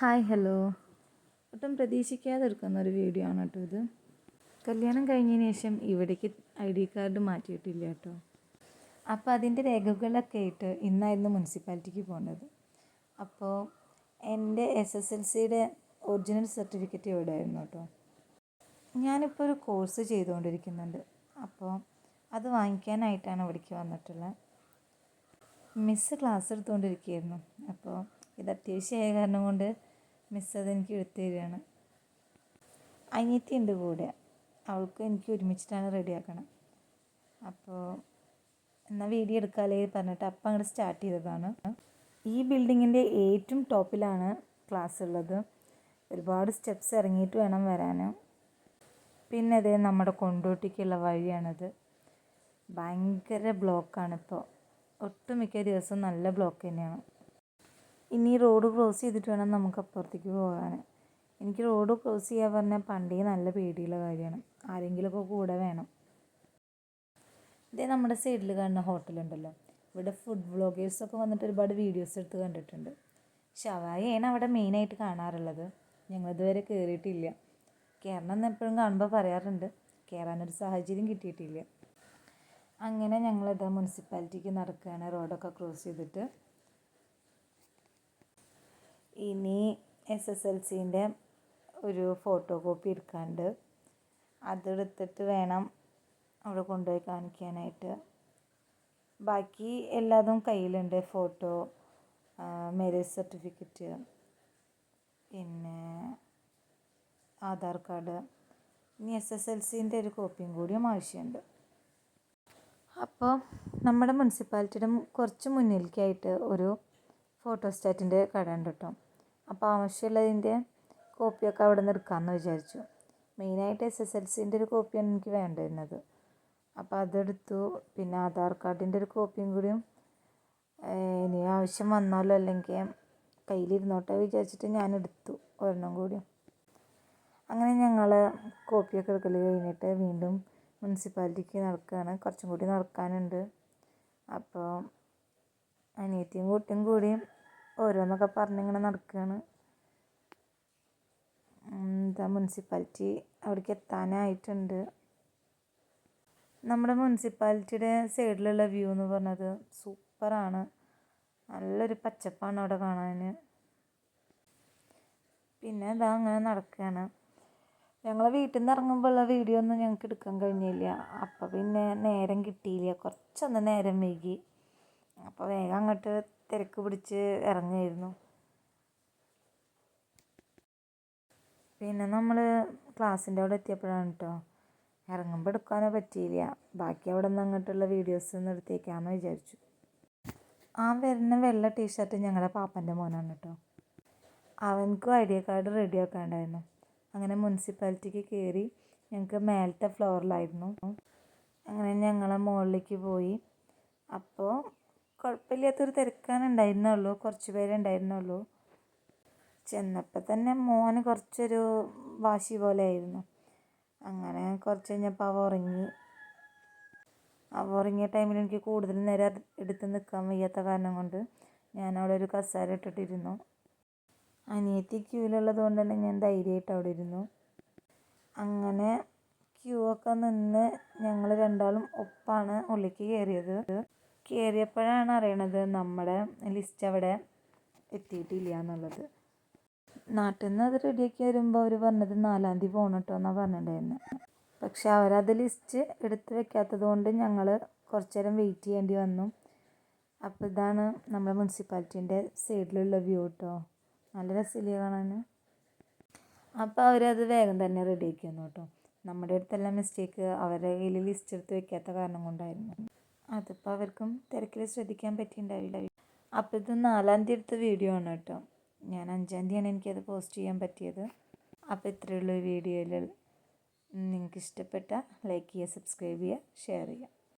Hi hello. ഒട്ടും പ്രതീക്ഷിക്കാതെ എടുക്കുന്ന ഒരു വീഡിയോ ആണ് കേട്ടോ ഇത്. കല്യാണം കഴിഞ്ഞതിന് ശേഷം ഇവിടേക്ക് ഐ ഡി കാർഡ് മാറ്റിയിട്ടില്ല കേട്ടോ. അപ്പോൾ അതിന്റെ രേഖകളൊക്കെ ആയിട്ട് ഇന്നായിരുന്നു മുനിസിപ്പാലിറ്റിക്ക് പോകേണ്ടത് അപ്പോൾ എന്റെ എസ് എസ് എൽ സിയുടെ ഒറിജിനൽ സർട്ടിഫിക്കറ്റ് ഇവിടെ ആയിരുന്നു കേട്ടോ. ഞാനിപ്പോൾ ഒരു കോഴ്സ് ചെയ്തുകൊണ്ടിരിക്കുന്നുണ്ട് അപ്പോൾ അത് വാങ്ങിക്കാനായിട്ടാണ് ഇവിടേക്ക് വന്നിട്ടുള്ളത് മിസ്സ് ക്ലാസ് എടുത്തുകൊണ്ടിരിക്കുകയായിരുന്നു അപ്പോൾ ഇത് അത്യാവശ്യമായ കാരണം കൊണ്ട് മിസ്സ് അതെനിക്ക് എടുത്തു തരികയാണ്. അനിയത്തി ഉണ്ട് കൂടെ. അവൾക്ക് എനിക്ക് ഒരുമിച്ചിട്ടാണ് റെഡിയാക്കണം. അപ്പോൾ എന്നാൽ വീഡിയോ എടുക്കാലേ പറഞ്ഞിട്ട് അപ്പം അങ്ങോട്ട് സ്റ്റാർട്ട് ചെയ്തതാണ്. ഈ ബിൽഡിങ്ങിന്റെ ഏറ്റവും ടോപ്പിലാണ് ക്ലാസ് ഉള്ളത്. ഒരുപാട് സ്റ്റെപ്സ് ഇറങ്ങിയിട്ട് വേണം വരാൻ പിന്നെ അതേ നമ്മുടെ കൊണ്ടോട്ടിക്കുള്ള വഴിയാണത്. ഭയങ്കര ബ്ലോക്കാണിപ്പോൾ ഒട്ടുമിക്ക ദിവസവും നല്ല ബ്ലോക്ക് തന്നെയാണ്. ഇനി റോഡ് ക്രോസ് ചെയ്തിട്ട് വേണം നമുക്ക് അപ്പുറത്തേക്ക് പോകാൻ. എനിക്ക് റോഡ് ക്രോസ് ചെയ്യാൻ പറഞ്ഞാൽ പണ്ടേ നല്ല പേടിയുള്ള കാര്യമാണ്. ആരെങ്കിലുമൊക്കെ കൂടെ വേണം. ഇതേ നമ്മുടെ സൈഡിൽ കാണുന്ന ഹോട്ടലുണ്ടല്ലോ ഇവിടെ ഫുഡ് വ്ളോഗേഴ്സൊക്കെ വന്നിട്ട് ഒരുപാട് വീഡിയോസ് എടുത്ത് കണ്ടിട്ടുണ്ട്. ഷവായയാണ് അവിടെ മെയിനായിട്ട് കാണാറുള്ളത്. ഞങ്ങളിതുവരെ കയറിയിട്ടില്ല കയറണം എന്ന് എപ്പോഴും കാണുമ്പോൾ പറയാറുണ്ട്. കയറാനൊരു സാഹചര്യം കിട്ടിയിട്ടില്ല. അങ്ങനെ ഞങ്ങളിത് മുനിസിപ്പാലിറ്റിക്ക് നടക്കുകയാണ് റോഡൊക്കെ ക്രോസ് ചെയ്തിട്ട്. ഇനി എസ് എസ് എൽ സിന്റെ ഒരു ഫോട്ടോ കോപ്പി എടുക്കാണ്ട് അതെടുത്തിട്ട് വേണം അവിടെ കൊണ്ടുപോയി കാണിക്കാനായിട്ട്. ബാക്കി എല്ലാതും കയ്യിലുണ്ട്. ഫോട്ടോ മാരേജ് സർട്ടിഫിക്കറ്റ് പിന്നെ ആധാർ കാർഡ്. ഇനി എസ് എസ് എൽ സിന്റെ ഒരു കോപ്പിയും കൂടിയും ആവശ്യമുണ്ട്. അപ്പോൾ നമ്മുടെ മുനിസിപ്പാലിറ്റിയുടെ കുറച്ച് മുന്നിലേക്കായിട്ട് ഒരു ഫോട്ടോസ്റ്റാറ്റിന്റെ കട ഉണ്ട് കേട്ടോ. അപ്പോൾ ആവശ്യമുള്ളതിന്റെ കോപ്പിയൊക്കെ അവിടെ നിന്ന് എടുക്കാമെന്ന് വിചാരിച്ചു. മെയിനായിട്ട് എസ് എസ് എൽ സിന്റെ ഒരു കോപ്പിയാണ് എനിക്ക് വേണ്ടിയിരുന്നത്. അപ്പോൾ അതെടുത്തു. പിന്നെ ആധാർ കാർഡിന്റെ ഒരു കോപ്പിയും കൂടിയും ഇനി ആവശ്യം വന്നാലോ അല്ലെങ്കിൽ കയ്യിലിരുന്നോട്ടെ വിചാരിച്ചിട്ട് ഞാൻ എടുത്തു ഒരെണ്ണം കൂടി. അങ്ങനെ ഞങ്ങൾ കോപ്പിയൊക്കെ എടുക്കൽ കഴിഞ്ഞിട്ട് വീണ്ടും മുനിസിപ്പാലിറ്റിക്ക് നടക്കുകയാണ് കുറച്ചും കൂടി നടക്കാനുണ്ട്. അപ്പോൾ അനിയത്തിയും കുട്ടിയും കൂടിയും ഓരോന്നൊക്കെ പറഞ്ഞിങ്ങനെ നടക്കുകയാണ് എന്താ മുനിസിപ്പാലിറ്റി അവിടേക്ക് എത്താനായിട്ടുണ്ട്. നമ്മുടെ മുനിസിപ്പാലിറ്റിയുടെ സൈഡിലുള്ള വ്യൂ എന്ന് പറഞ്ഞത് സൂപ്പറാണ്. നല്ലൊരു പച്ചപ്പാണ് അവിടെ കാണാൻ പിന്നെ ഇതാ അങ്ങനെ നടക്കുകയാണ് ഞങ്ങൾ വീട്ടിൽ നിന്ന് ഇറങ്ങുമ്പോഴുള്ള വീഡിയോ ഒന്നും ഞങ്ങൾക്ക് എടുക്കാൻ കഴിഞ്ഞില്ല. അപ്പോൾ പിന്നെ നേരം കിട്ടിയില്ല. കുറച്ചൊന്ന് നേരം വൈകി. അപ്പോൾ വേഗം അങ്ങോട്ട് തിരക്ക് പിടിച്ച് ഇറങ്ങിയിരുന്നു. പിന്നെ നമ്മൾ ക്ലാസ്സിന്റെ അവിടെ എത്തിയപ്പോഴാണ് കേട്ടോ ഇറങ്ങുമ്പോൾ എടുക്കാനോ പറ്റിയില്ല. ബാക്കി അവിടെ നിന്ന് അങ്ങോട്ടുള്ള വീഡിയോസ് ഒന്ന് എടുത്തേക്കാമെന്ന് വിചാരിച്ചു. ആ വരുന്ന വെള്ള ടീഷർട്ട് ഞങ്ങളുടെ പാപ്പന്റെ മോനാണ് കേട്ടോ അവനക്കും ഐ ഡി കാർഡ് റെഡി ആക്കാണ്ടായിരുന്നു. അങ്ങനെ മുനിസിപ്പാലിറ്റിക്ക് കയറി ഞങ്ങൾക്ക് മേലത്തെ ഫ്ലോറിലായിരുന്നു അങ്ങനെ ഞങ്ങളെ മുകളിലേക്ക് പോയി. അപ്പോൾ കുഴപ്പമില്ലാത്തൊരു തിരക്കാണ് ഉണ്ടായിരുന്നുള്ളൂ. കുറച്ച് പേരെ ഉണ്ടായിരുന്നുള്ളൂ. ചെന്നപ്പോൾ തന്നെ മോന് കുറച്ചൊരു വാശി പോലെ ആയിരുന്നു. അങ്ങനെ കുറച്ച് കഴിഞ്ഞപ്പോൾ അവ ഉറങ്ങി. അവ ഉറങ്ങിയ ടൈമിൽ എനിക്ക് കൂടുതൽ നേരം എടുത്ത് നിൽക്കാൻ വയ്യാത്ത കാരണം കൊണ്ട് ഞാൻ അവിടെ ഒരു കസേര ഇട്ടിട്ടിരുന്നു. അനിയത്തി ക്യൂവിലുള്ളത് കൊണ്ട് തന്നെ ഞാൻ ധൈര്യമായിട്ട് അവിടെ ഇരുന്നു. അങ്ങനെ ക്യൂ ഒക്കെ നിന്ന് ഞങ്ങൾ രണ്ടാളും ഒപ്പാണ് ഉള്ളിലേക്ക് കയറിയത് കയറിയപ്പോഴാണ് അറിയണത് നമ്മുടെ ലിസ്റ്റ് അവിടെ എത്തിയിട്ടില്ല എന്നുള്ളത്. നാട്ടിൽ നിന്ന് അത് റെഡിയാക്കി വരുമ്പോൾ അവർ പറഞ്ഞത് നാലാം തീയതി പോകണം കേട്ടോ എന്നാണ് പറഞ്ഞിട്ടുണ്ടായിരുന്നത് പക്ഷെ അവരത് ലിസ്റ്റ് എടുത്ത് വെക്കാത്തത് കൊണ്ട് ഞങ്ങൾ കുറച്ച് നേരം വെയിറ്റ് ചെയ്യേണ്ടി വന്നു. അപ്പോൾ ഇതാണ് നമ്മുടെ മുനിസിപ്പാലിറ്റീന്റെ സൈഡിലുള്ള വ്യൂ കേട്ടോ നല്ല രസമില്ലേ കാണാൻ അപ്പോൾ അവരത് വേഗം തന്നെ റെഡിയാക്കി വന്നു കേട്ടോ നമ്മുടെ അടുത്തെല്ലാം മിസ്റ്റേക്ക് അവരുടെ കയ്യിൽ ലിസ്റ്റ് എടുത്ത് വെക്കാത്ത കാരണം കൊണ്ടായിരുന്നു. അതിപ്പോൾ അവർക്കും തിരക്കിൽ ശ്രദ്ധിക്കാൻ പറ്റിയിട്ടുണ്ടാവില്ല അപ്പോൾ ഇത് നാലാം തീയതി വീഡിയോ ആണ് കേട്ടോ. ഞാൻ അഞ്ചാം തീയതിയാണ് എനിക്കത് പോസ്റ്റ് ചെയ്യാൻ പറ്റിയത്. അപ്പോൾ ഇത്രയുള്ള വീഡിയോയിൽ നിങ്ങൾക്ക് ഇഷ്ടപ്പെട്ട ലൈക്ക് ചെയ്യുക സബ്സ്ക്രൈബ് ചെയ്യുക ഷെയർ ചെയ്യുക.